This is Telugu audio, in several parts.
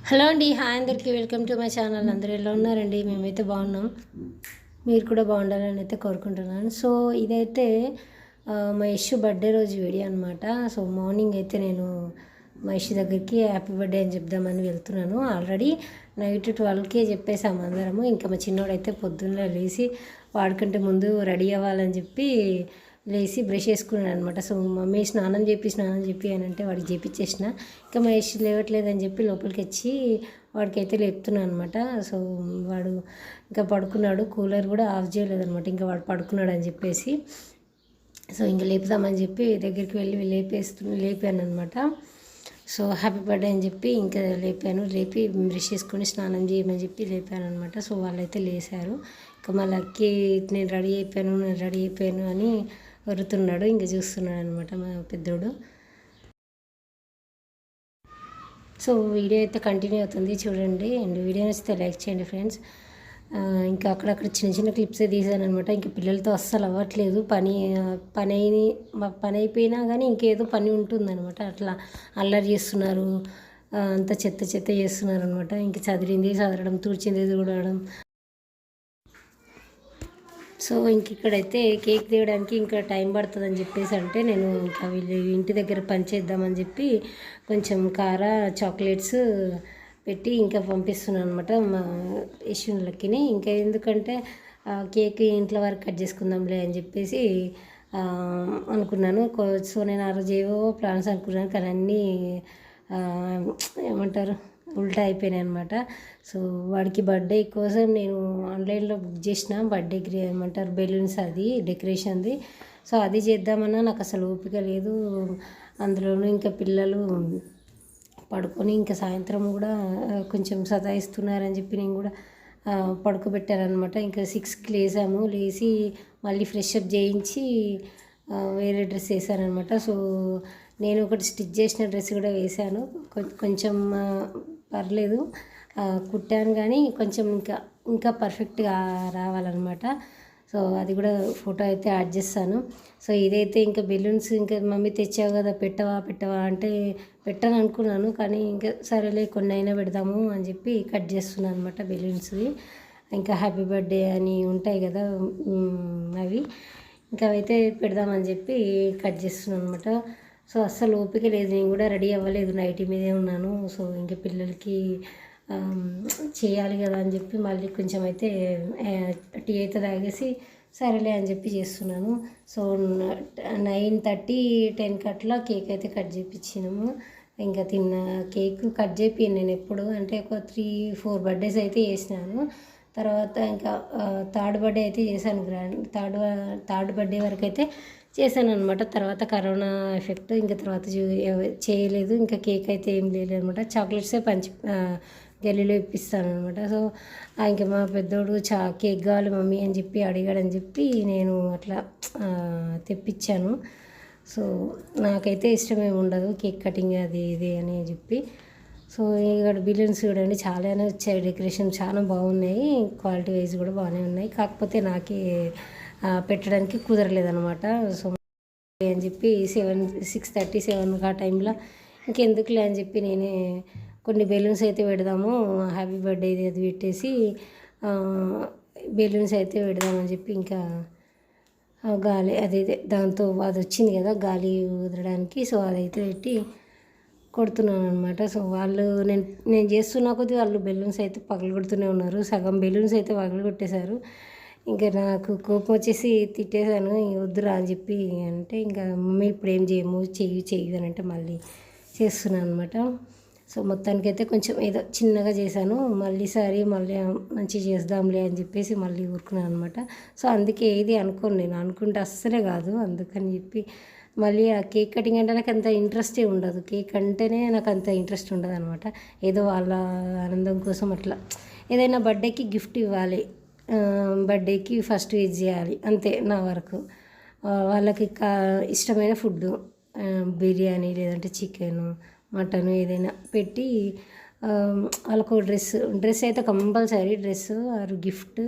హలో అండి హాయ్ అందరికీ. Welcome to my channel. అందరూ ఎలా ఉన్నారండి? మేమైతే బాగున్నాం. మీరు కూడా బాగుండాలని అయితే కోరుకుంటున్నాను. సో ఇదైతే ఆ, మా యశ్ బర్త్డే రోజు వీడియో అనమాట సో మార్నింగ్ అయితే నేను మా యశ్ దగ్గరికి హ్యాపీ బర్త్డే అని చెప్దామని వెళ్తున్నాను. ఆల్రెడీ నైట్ ట్వెల్వ్కే చెప్పేసాము అందరము. ఇంకా మా చిన్నోడైతే పొద్దున్న లేచి వాడుకుంటే ముందు రెడీ అవ్వాలని చెప్పి లేచి బ్రష్ చేసుకున్నాడు అనమాట సో మమ్మీ స్నానం చెప్పి స్నానం చెప్పి అని అంటే వాడికి చేపించేసిన ఇంకా మహేష్ లేవట్లేదని చెప్పి లోపలికి వచ్చి వాడికైతే లేపుతున్నాను అనమాట సో వాడు ఇంకా పడుకున్నాడు. కూలర్ కూడా ఆఫ్ చేయలేదనమాట. ఇంకా వాడు పడుకున్నాడు అని చెప్పేసి. సో ఇంకా లేపుదామని చెప్పి దగ్గరికి వెళ్ళి లేపేస్తు లేపాను అనమాట సో హ్యాపీ బర్త్డే అని చెప్పి ఇంకా లేపాను. లేపి బ్రష్ చేసుకొని స్నానం చేయమని చెప్పి లేపాను అనమాట సో వాళ్ళైతే లేశారు ఇంకా మా లక్కీ నేను రెడీ అయిపోయాను నేను రెడీ అయిపోయాను అని వరుతున్నాడు. ఇంకా చూస్తున్నాడు అనమాట మా పెద్దోడు. సో వీడియో అయితే కంటిన్యూ అవుతుంది. చూడండి. అండ్ వీడియో నచ్చితే లైక్ చేయండి ఫ్రెండ్స్. ఇంకా అక్కడక్కడ చిన్న చిన్న క్లిప్సే తీసాను అనమాట ఇంకా పిల్లలతో అస్సలు అవ్వట్లేదు. పని పని అయిన పని అయిపోయినా కానీ ఇంకేదో పని ఉంటుందన్నమాట అట్లా అల్లరి చేస్తున్నారు. అంత చెత్త చెత్త చేస్తున్నారు అనమాట ఇంకా చదివింది చదవడం తూర్చింది తుడవడం సో ఇంక ఇక్కడైతే కేక్ తీయడానికి ఇంకా టైం పడుతుందని చెప్పేసి అంటే నేను ఇంకా వీళ్ళు ఇంటి దగ్గర పనిచేద్దామని చెప్పి కొంచెం కార చాక్లెట్స్ పెట్టి ఇంకా పంపిస్తున్నాను అనమాట మా యశ్వనులకిని ఇంకా ఎందుకంటే కేక్ ఇంట్లో వరకు కట్ చేసుకుందాంలే అని చెప్పేసి అనుకున్నాను. సో నేను ఆ రోజు ఏవో ప్లాన్స్ అనుకున్నాను కానీ అన్నీ ఏమంటారు ఉల్టా అయిపోయినాయి అనమాట సో వాడికి బర్త్డే కోసం నేను ఆన్లైన్లో బుక్ చేసిన బర్త్డే గ్రే ఏమంటారు బెలూన్స్ అది డెకరేషన్ది సో అది చేద్దామన్నా నాకు అసలు ఓపిక లేదు. అందులోనూ ఇంకా పిల్లలు పడుకొని ఇంకా సాయంత్రం కూడా కొంచెం సతాయిస్తున్నారని చెప్పి నేను కూడా పడుకోబెట్టారనమాట ఇంకా సిక్స్కి లేసాము. లేచి మళ్ళీ ఫ్రెష్ అప్ చేయించి వేరే డ్రెస్ వేసానమాట సో నేను ఒకటి స్టిచ్ చేసిన డ్రెస్ కూడా వేశాను కొంచెం పర్లేదు. కుట్టాను కానీ కొంచెం ఇంకా ఇంకా పర్ఫెక్ట్గా రావాలన్నమాట. సో అది కూడా ఫోటో అయితే యాడ్ చేస్తాను. సో ఇదైతే ఇంకా బెలూన్స్ ఇంకా మమ్మీ తెచ్చావు కదా పెట్టవా పెట్టవా అంటే పెట్టను అనుకున్నాను. కానీ ఇంకా సరేలే కొన్ని అయినా పెడదాము అని చెప్పి కట్ చేస్తున్నాను అనమాట బెలూన్స్వి. ఇంకా హ్యాపీ బర్త్డే అని ఉంటాయి కదా అవి. ఇంకా అవైతే పెడదామని చెప్పి కట్ చేస్తున్నాను అనమాట సో అస్సలు ఓపిక లేదు. నేను కూడా రెడీ అవ్వలేదు నైట్ మీదే ఉన్నాను. సో ఇంకా పిల్లలకి చేయాలి కదా అని చెప్పి మళ్ళీ కొంచెం అయితే టీ అయితే తాగేసి సరేలే అని చెప్పి చేస్తున్నాను. సో నైన్ థర్టీ టెన్కి అట్లా కేక్ అయితే కట్ చేయించినాము ఇంకా తిన్న కేక్ కట్ చేపియను నేను ఎప్పుడు. అంటే ఒక త్రీ ఫోర్ బర్త్డేస్ అయితే చేసినాను. తర్వాత ఇంకా థర్డ్ బర్త్డే అయితే చేశాను. గ్రాండ్ థర్డ్ థర్డ్ బర్త్డే వరకు అయితే చేశాను అనమాట తర్వాత కరోనా ఎఫెక్ట్ ఇంకా తర్వాత చూ- చేయలేదు. ఇంకా కేక్ అయితే ఏం లేదు అనమాట చాక్లెట్సే పంచి గల్లీలో ఇప్పిస్తాను అనమాట సో ఇంక ఇంకా మా పెద్దోడు చా కేక్ కావాలి మమ్మీ అని చెప్పి అడిగాడని చెప్పి నేను అట్లా తెప్పించాను. సో నాకైతే ఇష్టమేమి ఉండదు కేక్ కటింగ్ అది ఇది అని చెప్పి. సో ఇక్కడ బిలియన్స్ చూడండి చాలానే వచ్చాయి. డెకరేషన్ చాలా బాగున్నాయి. క్వాలిటీ వైజ్ కూడా బాగానే ఉన్నాయి. కాకపోతే నాకే పెట్టడానికి కుదరలేదనమాట సో అని చెప్పి సెవెన్ సిక్స్ థర్టీ సెవెన్ ఆ టైంలో ఇంకెందుకులే అని చెప్పి నేనే కొన్ని బెలూన్స్ అయితే పెడదాము హ్యాపీ బర్త్డే అది పెట్టేసి బెలూన్స్ అయితే పెడదామని చెప్పి ఇంకా గాలి అదే దాంతో అది వచ్చింది కదా గాలి వదలడానికి సో అదైతే పెట్టి కొడుతున్నాను అనమాట సో వాళ్ళు నేను నేను చేస్తున్న కొద్దీ వాళ్ళు బెలూన్స్ అయితే పగలు కొడుతూనే ఉన్నారు సగం బెలూన్స్ అయితే పగలు కొట్టేశారు ఇంకా నాకు కోపం వచ్చేసి తిట్టేశాను వద్దురా అని చెప్పి అంటే ఇంకా మమ్మీ ఇప్పుడు ఏం చేయము చెయ్యి చెయ్యి అని అంటే మళ్ళీ చేస్తున్నాను అనమాట సో మొత్తానికైతే కొంచెం ఏదో చిన్నగా చేశాను మళ్ళీ సారి మళ్ళీ మంచిగా చేద్దాంలే అని చెప్పేసి మళ్ళీ ఊరుకున్నాను అనమాట సో అందుకే ఏది అనుకోను నేను అనుకుంటే అస్సలే కాదు అందుకని చెప్పి మళ్ళీ ఆ కేక్ కటింగ్ అంటే నాకు అంత ఇంట్రెస్టే ఉండదు. కేక్ అంటేనే నాకు అంత ఇంట్రెస్ట్ ఉండదు అనమాట ఏదో వాళ్ళ ఆనందం కోసం అట్లా. ఏదైనా బర్త్డేకి గిఫ్ట్ ఇవ్వాలి బర్త్డేకి ఫస్ట్ ఇది చేయాలి. అంతే నా వరకు. వాళ్ళకి కా ఇష్టమైన ఫుడ్ బిర్యానీ లేదంటే చికెన్ మటన్ ఏదైనా పెట్టి వాళ్ళకు డ్రెస్ డ్రెస్ అయితే కంపల్సరీ డ్రెస్ ఆరు గిఫ్ట్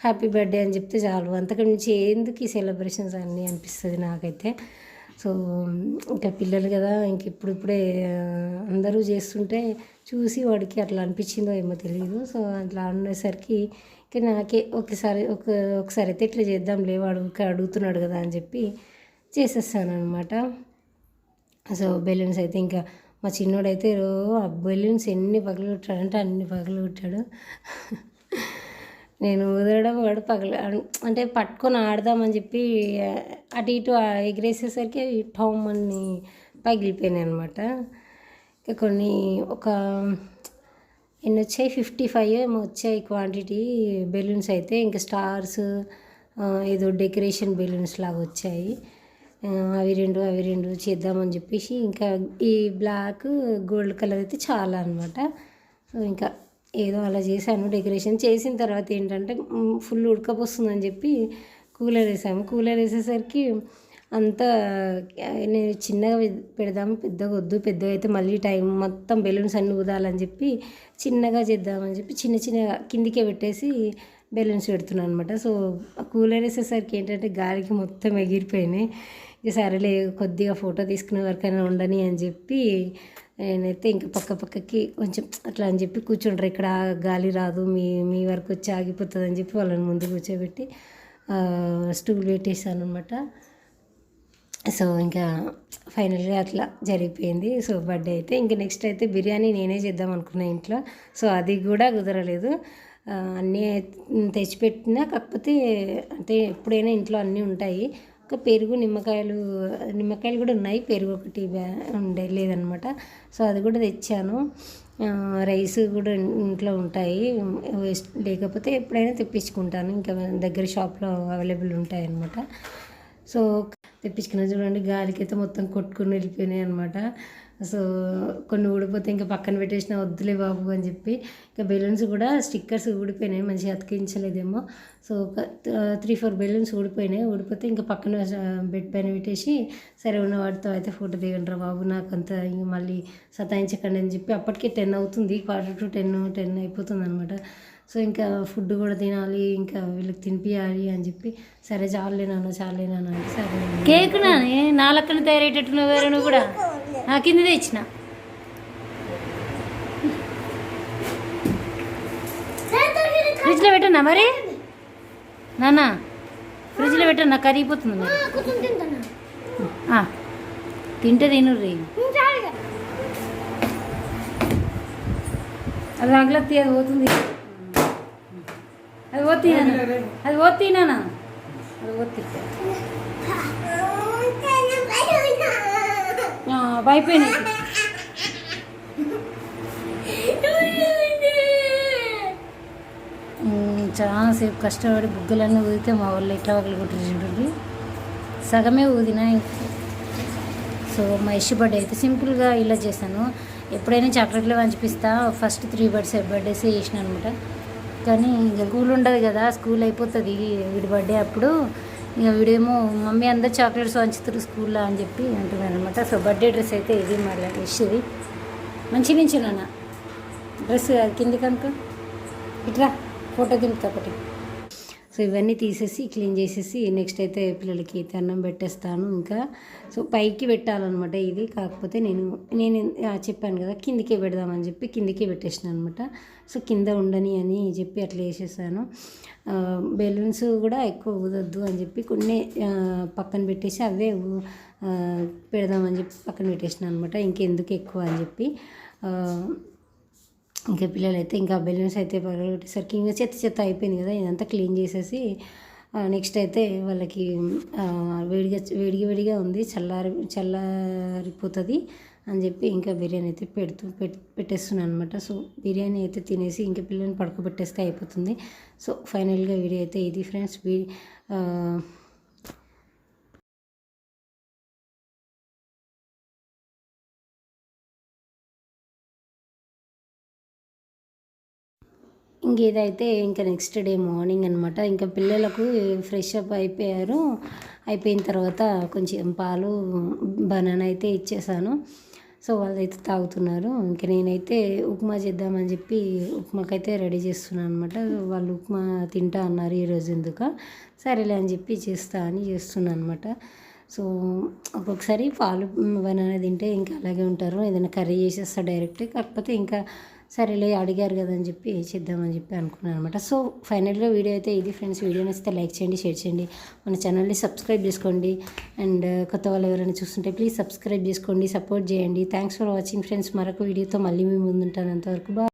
హ్యాపీ బర్త్డే అని చెప్తే చాలు. అంతకు మించి ఎందుకు ఈ సెలబ్రేషన్స్ అన్నీ అనిపిస్తుంది నాకైతే. సో ఇంకా పిల్లలు కదా ఇంక ఇప్పుడిప్పుడే అందరూ చేస్తుంటే చూసి వాడికి అట్లా అనిపించిందో ఏమో తెలియదు సో అట్లా అనేసరికి ఇంకా నాకే ఒకసారి ఒక ఒకసారి అయితే ఇట్లా చేద్దాంలే వాడు అడుగుతున్నాడు కదా అని చెప్పి చేసేస్తాను అనమాట సో బెలూన్స్ అయితే ఇంకా మా చిన్నోడైతే రో ఆ బెలూన్స్ ఎన్ని పగలు కొట్టాడంటే అన్ని పగలు కొట్టాడు. నేను వదలడం వాడు పగల అంటే పట్టుకొని ఆడదామని చెప్పి అటు ఇటు ఎగిరేసేసరికి టామ్ అని పగిలిపోయినాయి అనమాట ఇంకా కొన్ని ఒక ఎన్ని వచ్చాయి ఫిఫ్టీ ఫైవ్ ఏమో వచ్చాయి క్వాంటిటీ బెలూన్స్ అయితే. ఇంకా స్టార్స్ ఏదో డెకరేషన్ బెలూన్స్ లాగా వచ్చాయి. అవి రెండు అవి రెండు చేద్దామని చెప్పేసి ఇంకా ఈ బ్లాక్ గోల్డ్ కలర్ అయితే చాలా అనమాట సో ఇంకా ఏదో అలా చేశాను. డెకరేషన్ చేసిన తర్వాత ఏంటంటే ఫుల్ ఉడకపోస్తుందని చెప్పి కూలర్ వేసాము. కూలర్ వేసేసరికి అంతా నేను చిన్నగా పెడదాము పెద్దగా వద్దు పెద్దగా అయితే మళ్ళీ టైం మొత్తం బెలూన్స్ అన్ని ఊదాలని చెప్పి చిన్నగా చేద్దామని చెప్పి చిన్న చిన్నగా కిందికే పెట్టేసి బెలూన్స్ పెడుతున్నాను అనమాట సో కూలర్ వేసేసరికి ఏంటంటే గాలికి మొత్తం ఎగిరిపోయినాయి. ఇక సరేలే కొద్దిగా ఫోటో తీసుకునే వరకైనా ఉండని అని చెప్పి నేనైతే ఇంకా పక్క పక్కకి కొంచెం అట్లా అని చెప్పి కూర్చుంటారు ఇక్కడ గాలి రాదు మీ మీ వరకు వచ్చి ఆగిపోతుంది అని చెప్పి వాళ్ళని ముందు కూర్చోబెట్టి స్టూల్ పెట్టేసాను అనమాట సో ఇంకా ఫైనల్గా అట్లా జరిగిపోయింది. సో బర్త్డే అయితే ఇంకా నెక్స్ట్ అయితే బిర్యానీ నేనే చేద్దాం అనుకున్నా ఇంట్లో. సో అది కూడా కుదరలేదు. అన్నీ తెచ్చిపెట్టినా కాకపోతే అంటే ఎప్పుడైనా ఇంట్లో అన్నీ ఉంటాయి. ఒక పెరుగు నిమ్మకాయలు నిమ్మకాయలు కూడా ఉన్నాయి. పెరుగు ఒకటి ఉండే లేదనమాట. సో అది కూడా తెచ్చాను. రైస్ కూడా ఇంట్లో ఉంటాయి. వేస్ట్ లేకపోతే ఎప్పుడైనా తెప్పించుకుంటాను. ఇంకా దగ్గర షాప్లో అవైలబుల్ ఉంటాయి అన్నమాట సో తెప్పించుకున్నా చూడండి గాలికి అయితే మొత్తం కొట్టుకుని వెళ్ళిపోయినాయి అనమాట సో కొన్ని ఊడిపోతే ఇంకా పక్కన పెట్టేసిన వద్దులే బాబు అని చెప్పి ఇంకా బెలూన్స్ కూడా స్టిక్కర్స్ ఊడిపోయినాయి మంచిగా అతికించలేదేమో. సో ఒక త్రీ ఫోర్ బెలూన్స్ ఊడిపోయినాయి. ఊడిపోతే ఇంకా పక్కన బెడ్ పైన పెట్టేసి సరే ఉన్న వాటితో అయితే ఫోటో దిగండి బాబు నాకు అంత ఇంక మళ్ళీ సతాయించకండి అని చెప్పి అప్పటికే టెన్ అవుతుంది. క్వార్టర్ టు టెన్ టెన్ అయిపోతుంది అనమాట సో ఇంకా ఫుడ్ కూడా తినాలి ఇంకా వీళ్ళకి తినిపించాలి అని చెప్పి సరే చాలులే నాన్న చాలులే నాన్న అంటే సరే. కేక్ నాని నా లెక్కన తయారయ్యేటట్టు వేరే నువ్వు కూడా? నా కింద తెచ్చిన. ఫ్రిడ్జ్లో పెట్టన్నా మరి? నాన్న ఫ్రిడ్జ్లో పెట్టన్నా కరిగిపోతుంది మరి. ఆ, తింటే అది రగలత్తి అది పోతుంది అది పోతీ అది పోతీ నాన్న అది పోతీ అయిపోయినాయి చాలాసేపు కష్టపడి బుగ్గలన్నీ ఊదితే మా వాళ్ళు ఎట్లా ఒకళ్ళు కొట్టి చూడండి. సగమే ఊదినా సో మా ఇష్యూ బర్త్డే అయితే సింపుల్గా ఇలా చేశాను. ఎప్పుడైనా చాక్లెట్లు పంచిపిస్తా. ఫస్ట్ త్రీ బర్త్స్ బర్త్డేసే చేసిన అనమాట కానీ ఇంకా స్కూల్ ఉండదు కదా స్కూల్ అయిపోతుంది వీడి బర్త్డే అప్పుడు. ఇక వీడేమో మమ్మీ అందరు చాక్లెట్స్ వంచుతారు స్కూల్లో అని చెప్పి అంటున్నాను అనమాట సో బర్త్డే డ్రెస్ అయితే ఇది మళ్ళీ ఇష్యూది మంచి నుంచి నాన్న. డ్రెస్ కింది కనుక ఇట్లా ఫోటో దింపుతా ఒకటి. సో ఇవన్నీ తీసేసి క్లీన్ చేసేసి నెక్స్ట్ అయితే పిల్లలకి అయితే అన్నం పెట్టేస్తాను ఇంకా. సో పైకి పెట్టాలన్నమాట ఇది. కాకపోతే నేను నేను చెప్పాను కదా కిందికే పెడదామని చెప్పి కిందికే పెట్టేసిన అనమాట సో కింద ఉండని అని చెప్పి అట్లా వేసేసాను. బెలూన్స్ కూడా ఎక్కువ ఊదొద్దు అని చెప్పి కొన్ని పక్కన పెట్టేసి అవే ఊ- పెడదామని చెప్పి పక్కన పెట్టేసిన అనమాట ఇంకెందుకు ఎక్కువ అని చెప్పి. ఇంకా పిల్లలు అయితే ఇంకా బెలూన్స్ అయితే పగలగొట్టేసరికి ఇంకా చెత్త చెత్త అయిపోయింది కదా ఇదంతా క్లీన్ చేసేసి నెక్స్ట్ అయితే వాళ్ళకి వేడిగా వేడిగా వేడిగా ఉంది చల్లారి చల్లారిపోతుంది అని చెప్పి ఇంకా బిర్యానీ అయితే పెడుతూ పెట్ పెట్టేస్తున్నాను అనమాట సో బిర్యానీ అయితే తినేసి ఇంకా పిల్లల్ని పడుకోబెట్టేస్తే అయిపోతుంది. సో ఫైనల్గా వీడియో అయితే ఇది ఫ్రెండ్స్ ఇంకేదైతే ఇంకా నెక్స్ట్ డే మార్నింగ్ అనమాట ఇంకా పిల్లలకు ఫ్రెష్ అప్ అయిపోయారు. అయిపోయిన తర్వాత కొంచెం పాలు బనానా అయితే ఇచ్చేసాను. సో వాళ్ళైతే తాగుతున్నారు. ఇంకా నేనైతే ఉప్మా చేద్దామని చెప్పి ఉప్మాకైతే రెడీ చేస్తున్నాను అనమాట వాళ్ళు ఉప్మా తింటా అన్నారు ఈరోజు ఎందుకు. సరేలే అని చెప్పి చేస్తా అని చేస్తున్నాను అనమాట సో ఒక్కొక్కసారి పాలు బనానా తింటే ఇంకా అలాగే ఉంటారు. ఏదైనా కర్రీ చేసేస్తా డైరెక్ట్ కాకపోతే ఇంకా సరేలే అడిగారు కదా అని చెప్పి చేద్దామని చెప్పి అనుకున్నాను అనమాట సో ఫైనల్గా వీడియో అయితే ఇది ఫ్రెండ్స్. వీడియో నచ్చితే లైక్ చేయండి షేర్ చేయండి. మన ఛానల్ని సబ్స్క్రైబ్ చేసుకోండి. అండ్ కొత్త వాళ్ళు ఎవరైనా చూస్తుంటే ప్లీజ్ సబ్స్క్రైబ్ చేసుకోండి సపోర్ట్ చేయండి. థ్యాంక్స్ ఫర్ వాచింగ్ ఫ్రెండ్స్ మరొక వీడియోతో మళ్ళీ మేము ముందుంటాను అంతవరకు. బా